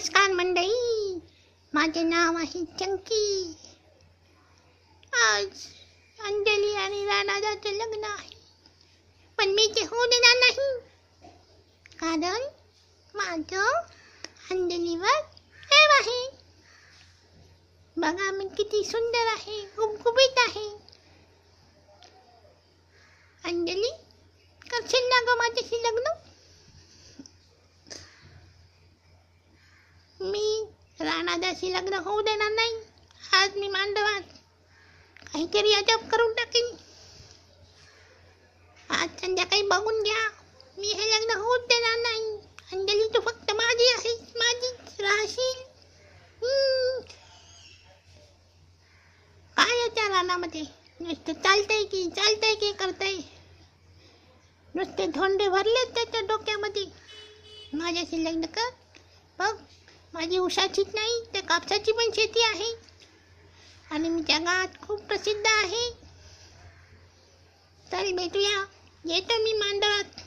नमस्कार मंडळी. माझे नाव आहे चंकी. आज अंजली आणि राणादाचं लग्न आहे. पण मी ते होऊ देणार नाही. कारण माझं अंजलीवर प्रेम आहे. बघा मी किती सुंदर आहे गुबगुबीत आहे. अंजली करशील ना ग माझ्याशी लग्न मी राणादाशी लग्न होऊ देणार नाही. आज मी मांडवात काहीतरी अजब करून टाकीन. आज संध्याकाळी बघून घ्या. मी हे लग्न होऊच देणार नाही. अंजली तू फक्त माझी आहे. माझीच राहशील. काय याच्या रानामध्ये? नुसतं चालतंय की चालतंय की करतंय? नुसते धोंडे भरलेत त्याच्या डोक्यामध्ये. माझ्याशी लग्न कर. बघ. माझी उशाचीच नाही तर कापसाची पण शेती आहे. आणि मी जगात खूप प्रसिद्ध आहे. चल भेटूया. येतो मी मांडवात.